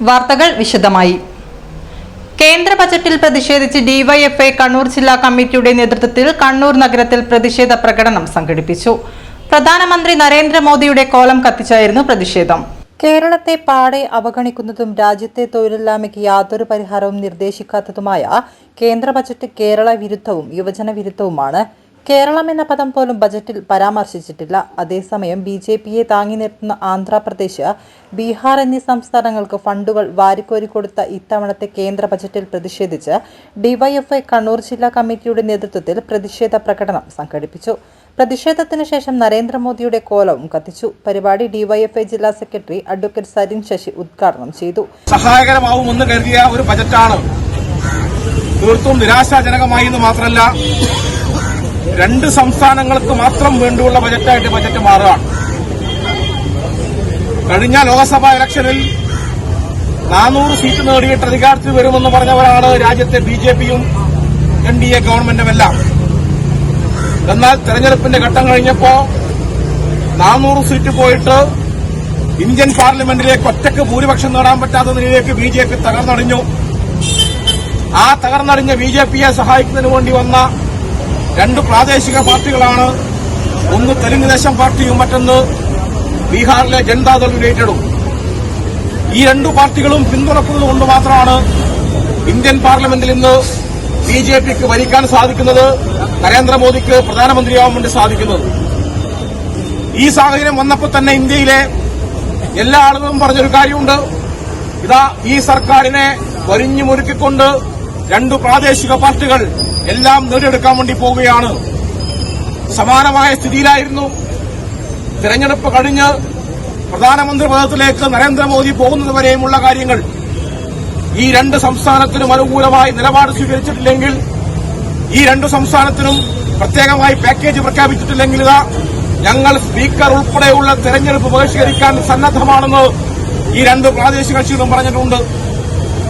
വാർത്തകൾ വിശദമായി. കേന്ദ്ര ബജറ്റിൽ പ്രതിഷേധിച്ച് ഡിവൈഎഫ്ഐ കണ്ണൂർ ജില്ലാ കമ്മിറ്റിയുടെ നേതൃത്വത്തിൽ കണ്ണൂർ നഗരത്തിൽ പ്രതിഷേധ പ്രകടനം സംഘടിപ്പിച്ചു. പ്രധാനമന്ത്രി നരേന്ദ്രമോദിയുടെ കോലം കത്തിച്ചായിരുന്നു പ്രതിഷേധം. കേരളത്തെ പാടെ അവഗണിക്കുന്നതും രാജ്യത്തെ തൊഴിലില്ലായ്മയ്ക്ക് യാതൊരു പരിഹാരവും നിർദ്ദേശിക്കാത്തതുമായ കേന്ദ്ര ബജറ്റ് കേരള വിരുദ്ധവും യുവജന വിരുദ്ധവുമാണ് കേരളം എന്ന പദം പോലും ബജറ്റിൽ പരാമർശിച്ചിട്ടില്ല. അതേസമയം ബി ജെ പിയെ താങ്ങി നിർത്തുന്ന ആന്ധ്രാപ്രദേശ് ബീഹാർ എന്നീ സംസ്ഥാനങ്ങൾക്ക് ഫണ്ടുകൾ വാരിക്കോരി കൊടുത്ത ഇത്തവണത്തെ കേന്ദ്ര ബജറ്റിൽ പ്രതിഷേധിച്ച് ഡിവൈഎഫ്ഐ കണ്ണൂർ ജില്ലാ കമ്മിറ്റിയുടെ നേതൃത്വത്തിൽ പ്രതിഷേധ പ്രകടനം സംഘടിപ്പിച്ചു. പ്രതിഷേധത്തിന് ശേഷം നരേന്ദ്രമോദിയുടെ കോലവും കത്തിച്ചു. പരിപാടി ഡിവൈഎഫ്ഐ ജില്ലാ സെക്രട്ടറി അഡ്വക്കേറ്റ് സരിൻ ശശി ഉദ്ഘാടനം ചെയ്തു. സഹായകരമാവുമെന്ന് കരുതിയ ഒരു ബജറ്റാണ് തീർത്തും നിരാശാജനകമായി എന്ന് മാത്രമല്ല രണ്ട് സംസ്ഥാനങ്ങൾക്ക് മാത്രം വേണ്ടിയുള്ള ബജറ്റായിട്ട് ബജറ്റ് മാറുകയാണ്. കഴിഞ്ഞ ലോക്സഭാ ഇലക്ഷനിൽ നാനൂറ് സീറ്റ് നേടിയിട്ട് അധികാരത്തിൽ വരുമെന്ന് പറഞ്ഞവരാണ് രാജ്യത്തെ ബി ജെ പിയും എൻ ഡി എ ഗവൺമെന്റുമെല്ലാം. എന്നാൽ തെരഞ്ഞെടുപ്പിന്റെ ഘട്ടം കഴിഞ്ഞപ്പോ നാനൂറ് സീറ്റ് പോയിട്ട് ഇന്ത്യൻ പാർലമെന്റിലേക്ക് ഒറ്റയ്ക്ക് ഭൂരിപക്ഷം നേടാൻ പറ്റാത്ത നിലയിലേക്ക് ബി ജെ പി തകർന്നടിഞ്ഞു. ആ തകർന്നടിഞ്ഞ ബി ജെ പിയെ സഹായിക്കുന്നതിന് വേണ്ടി വന്ന രണ്ട് പ്രാദേശിക പാർട്ടികളാണ്. ഒന്ന് തെലുങ്ക് ദേശം പാർട്ടിയും മറ്റൊന്ന് ബീഹാറിലെ ജനതാദൾ യുണൈറ്റഡും. ഈ രണ്ടു പാർട്ടികളും പിന്തുണക്കുന്നത് കൊണ്ട് മാത്രമാണ് ഇന്ത്യൻ പാർലമെന്റിൽ ഇന്ന് ബി ജെ പിക്ക് ഭരിക്കാൻ സാധിക്കുന്നത് നരേന്ദ്രമോദിക്ക് പ്രധാനമന്ത്രിയാവാൻ വേണ്ടി സാധിക്കുന്നത്. ഈ സാഹചര്യം വന്നപ്പോൾ തന്നെ ഇന്ത്യയിലെ എല്ലാ ആളുകളും പറഞ്ഞൊരു കാര്യമുണ്ട്. ഇതാ ഈ സർക്കാരിനെ വരിഞ്ഞു മുറുക്കിക്കൊണ്ട് രണ്ടു പ്രാദേശിക പാർട്ടികൾ എല്ലാം നേടിയെടുക്കാൻ വേണ്ടി പോവുകയാണ്. സമാനമായ സ്ഥിതിയിലായിരുന്നു. തിരഞ്ഞെടുപ്പ് കഴിഞ്ഞ് പ്രധാനമന്ത്രി പദത്തിലേക്ക് നരേന്ദ്രമോദി പോകുന്നതുവരെയുമുള്ള കാര്യങ്ങൾ ഈ രണ്ട് സംസ്ഥാനത്തിനും അനുകൂലമായി നിലപാട് സ്വീകരിച്ചിട്ടില്ലെങ്കിൽ ഈ രണ്ട് സംസ്ഥാനത്തിനും പ്രത്യേകമായി പാക്കേജ് പ്രഖ്യാപിച്ചിട്ടില്ലെങ്കിൽ ഇതാ ഞങ്ങൾ സ്പീക്കർ ഉൾപ്പെടെയുള്ള തെരഞ്ഞെടുപ്പ് ബഹിഷ്കരിക്കാൻ സന്നദ്ധമാണെന്ന് ഈ രണ്ട് പ്രാദേശിക കക്ഷികളും പറഞ്ഞിട്ടുണ്ട്.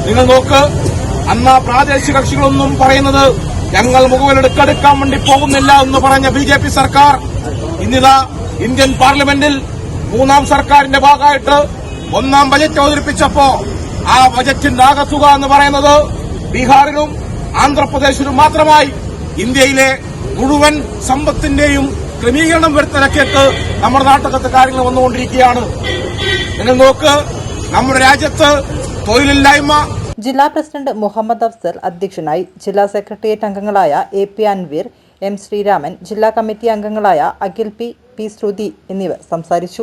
നിങ്ങൾ നോക്ക് അന്ന് പ്രാദേശിക കക്ഷികളൊന്നും പറയുന്നത് ഞങ്ങൾ മുഖവിലെടുക്കെടുക്കാൻ വേണ്ടി പോകുന്നില്ല എന്ന് പറഞ്ഞ ബി ജെ പി സർക്കാർ ഇന്നിതാ ഇന്ത്യൻ പാർലമെന്റിൽ മൂന്നാം സർക്കാരിന്റെ ഭാഗമായിട്ട് ഒന്നാം ബജറ്റ് അവതരിപ്പിച്ചപ്പോ ആ ബജറ്റിന്റെ ആകത്തുക എന്ന് പറയുന്നത് ബീഹാറിലും ആന്ധ്രാപ്രദേശിലും മാത്രമായി ഇന്ത്യയിലെ മുഴുവൻ സമ്പത്തിന്റെയും ക്രമീകരണം വരുത്തലക്കേക്ക് നമ്മുടെ നാട്ടകത്ത് കാര്യങ്ങൾ വന്നുകൊണ്ടിരിക്കുകയാണ്. നിങ്ങൾ നോക്ക് നമ്മുടെ രാജ്യത്ത് തൊഴിലില്ലായ്മ ജില്ലാ പ്രസിഡന്റ് മുഹമ്മദ് അഫ്സൽ അധ്യക്ഷനായി ജില്ലാ സെക്രട്ടേറിയറ്റ് അംഗങ്ങളായ A P Anveer M Sreeraman ജില്ലാ കമ്മിറ്റി അംഗങ്ങളായ അഖിൽ പി പി ശ്രുതി എന്നിവർ സംസാരിച്ചു.